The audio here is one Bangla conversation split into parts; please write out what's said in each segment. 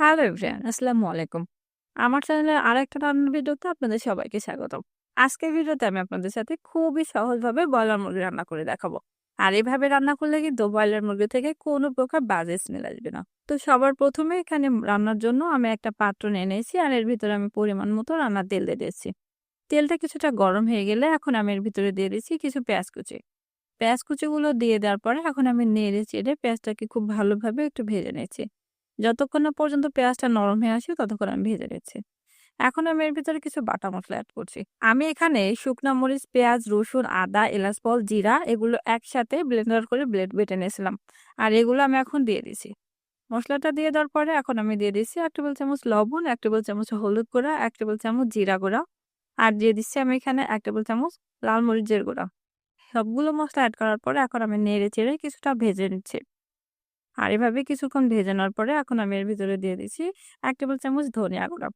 হ্যালো আসসালামু আলাইকুম। আমার চ্যানেলের আরেকটা রান্নার ভিডিওতে আপনাদের সবাইকে স্বাগতম। আজকের ভিডিওতে আমি আপনাদের সাথে খুবই সহজভাবে ব্রয়লার মুরগি রান্না করে দেখাবো। আর এভাবে রান্না করলে কিন্তু ব্রয়লার মুরগি থেকে কোনো প্রকার বাজে স্মেল আসবে না। তো সবার প্রথমে এখানে রান্নার জন্য আমি একটা পাত্র নিয়ে নিয়েছি আর এর ভিতরে আমি পরিমাণ মতো রান্নার তেল দিয়ে দিয়েছি। তেলটা কিছুটা গরম হয়ে গেলে এখন আমি এর ভিতরে দিয়ে দিচ্ছি কিছু পেঁয়াজ কুচি। পেঁয়াজ কুচিগুলো দিয়ে দেওয়ার পরে এখন আমি নেড়ে চেড়ে পেঁয়াজটাকে খুব ভালোভাবে একটু ভেজে নিয়েছি। যতক্ষণ না পর্যন্ত পেঁয়াজটা নরম হয়ে আসে ততক্ষণ আমি ভেজে নিচ্ছি। এখন আমি এর ভিতরে কিছু বাটা মশলা এড করছি। আমি এখানে শুকনো মরিচ, পেঁয়াজ, রসুন, আদা, এলাচ ফল, জিরা এগুলো একসাথে ব্লেন্ডার করে ব্লেড বেটে নিয়েছিলাম। আর এগুলো আমি এখন দিয়ে দিছি। মশলাটা দিয়ে দেওয়ার পরে এখন আমি দিয়ে দিচ্ছি এক টেবিল চামচ লবণ, এক টেবিল চামচ হলুদ গুঁড়া, এক টেবিল চামচ জিরা গুঁড়া আর দিয়ে দিচ্ছি আমি এখানে এক টেবিল চামচ লাল মরিচের গুঁড়া। সবগুলো মশলা অ্যাড করার পরে এখন আমি নেড়ে চেড়ে কিছুটা ভেজে নিচ্ছি। আর এভাবে কিছুক্ষণ ভেজে নেওয়ার পরে এখন আমি এর ভিতরে দিয়ে দিচ্ছি এক টেবিল চামচ ধনিয়া গুঁড়া।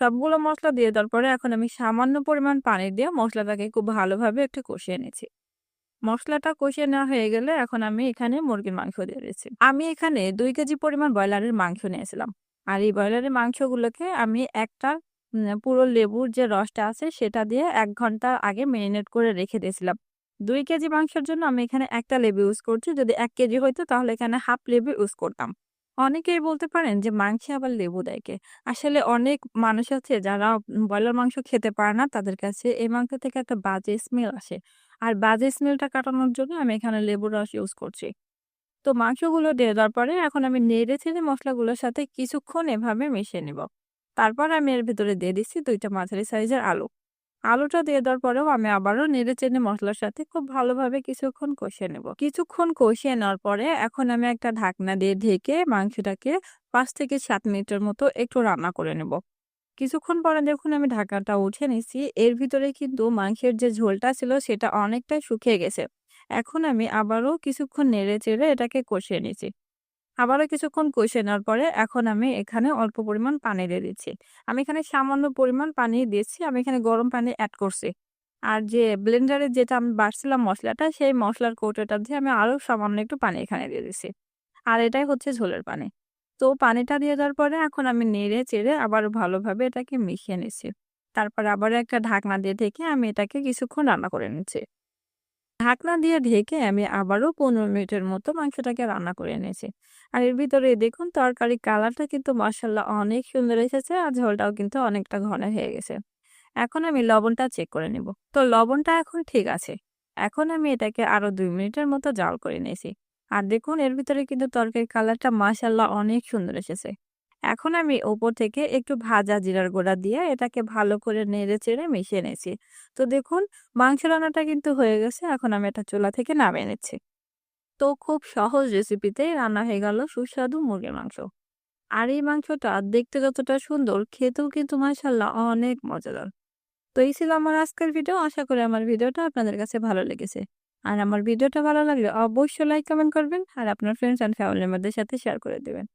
সবগুলো মশলা দিয়ে দেওয়ার পরে এখন আমি সামান্য পরিমাণ পানি দিয়ে মশলাটাকে খুব ভালোভাবে একটু কষিয়ে নিচ্ছি। মশলাটা কষিয়ে নেওয়া হয়ে গেলে এখন আমি এখানে মুরগির মাংস দিয়ে দিচ্ছি। আমি এখানে দুই কেজি পরিমাণ ব্রয়লারের মাংস নিয়েছিলাম। আর এই ব্রয়লারের মাংসগুলোকে আমি একটা পুরো লেবুর যে রসটা আছে সেটা দিয়ে এক ঘণ্টা আগে মেরিনেট করে রেখে দিয়েছিলাম। দুই কেজি মাংসের জন্য আমি এখানে একটা লেবু ইউজ করছি। যদি এক কেজি হইতো তাহলে এখানে হাফ লেবু ইউজ করতাম। অনেকেই বলতে পারেন যে মাংসে আবার লেবু দেয় কে? আসলে অনেক মানুষ আছে যারা ব্রয়লার মাংস খেতে পারে না, তাদের কাছে এই মাংস থেকে একটা বাজে স্মেল আসে। আর বাজে স্মেলটা কাটানোর জন্য আমি এখানে লেবুর রস ইউজ করছি। তো মাংসগুলো দিয়ে দেওয়ার পরে এখন আমি নেড়ে ছেড়ে মশলাগুলোর সাথে কিছুক্ষণ এভাবে মিশিয়ে নিব। তারপর আমি এর ভিতরে দিয়ে দিচ্ছি দুইটা মাঝারি সাইজের আলু। আলুটা দিয়ে দেওয়ার পরেও আমি আবারও নেড়ে চেড়ে মশলার সাথে খুব ভালোভাবে কিছুক্ষণ কষিয়ে নেব। কিছুক্ষণ কষিয়ে নেওয়ার পরে এখন আমি একটা ঢাকনা দিয়ে ঢেকে মাংসটাকে পাঁচ থেকে সাত মিনিটের মতো একটু রান্না করে নেব। কিছুক্ষণ পরে দেখুন আমি ঢাকাটা উঠে নিছি, এর ভিতরে কিন্তু মাংসের যে ঝোলটা ছিল সেটা অনেকটাই শুকিয়ে গেছে। এখন আমি আবারও কিছুক্ষণ নেড়ে চেড়ে এটাকে কষিয়ে নিছি। আবারও কিছুক্ষণ কষে নেওয়ার পরে এখন আমি এখানে অল্প পরিমাণ পানি দিয়ে দিচ্ছি। আমি এখানে সামান্য পরিমাণ পানি দিয়েছি, আমি এখানে গরম পানি অ্যাড করছি। আর যে ব্লেন্ডারে যেটা আমি বাড়ছিলাম মশলাটা, সেই মশলার কৌটোটা দিয়ে আমি আরও সামান্য একটু পানি এখানে দিয়ে দিচ্ছি। আর এটাই হচ্ছে ঝোলের পানি। তো পানিটা দিয়ে দেওয়ার পরে এখন আমি নেড়ে চেড়ে আবার ভালোভাবে এটাকে মিশিয়ে নিচ্ছি। তারপর আবার একটা ঢাকনা দিয়ে ঢেকে আমি এটাকে কিছুক্ষণ রান্না করে নিচ্ছি। ঢাকনা দিয়ে ঢেকে আমি আবারও পনেরো মিনিটের মতো মাংসটাকে রান্না করে নিয়েছি আর এর ভিতরে দেখুন তরকারি কালারটা কিন্তু মাসাল্লাহ অনেক সুন্দর এসেছে আর ঝোলটাও কিন্তু অনেকটা ঘন হয়ে গেছে। এখন আমি লবণটা চেক করে নিব। তো লবণটা এখন ঠিক আছে। এখন আমি এটাকে আরও দুই মিনিটের মতো জাল করে নিয়েছি। আর দেখুন এর ভিতরে কিন্তু তরকারির কালারটা মাসাল্লাহ অনেক সুন্দর এসেছে। এখন আমি ওপর থেকে একটু ভাজা জিরার গুঁড়া দিয়ে এটাকে ভালো করে নেড়ে চেড়ে মিশিয়ে নিয়েছি। তো দেখুন, মাংস রান্নাটা কিন্তু হয়ে গেছে, এখন আমি এটা চুলা থেকে নামিয়ে নিচ্ছি। তো খুব সহজ রেসিপিতে রান্না হয়ে গেল সুস্বাদু মুরগির মাংস। আর এই মাংসটা দেখতে যতটা সুন্দর, খেতেও কিন্তু মাসাল্লাহ অনেক মজাদার। তো এই ছিল আমার আজকের ভিডিও, আশা করি আমার ভিডিওটা আপনাদের কাছে ভালো লেগেছে। আর আমার ভিডিওটা ভালো লাগলে অবশ্যই লাইক, কমেন্ট করবেন, আর আপনার ফ্রেন্ডস অ্যান্ড ফ্যামিলি মেম্বারদের সাথে শেয়ার করে দেবেন।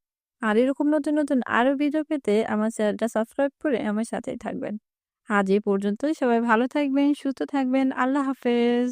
আর এরকম নতুন নতুন আরও ভিডিও পেতে আমার চ্যানেলটা সাবস্ক্রাইব করে আমার সাথেই থাকবেন। আজ এই পর্যন্তই। সবাই ভালো থাকবেন, সুস্থ থাকবেন। আল্লাহ হাফেজ।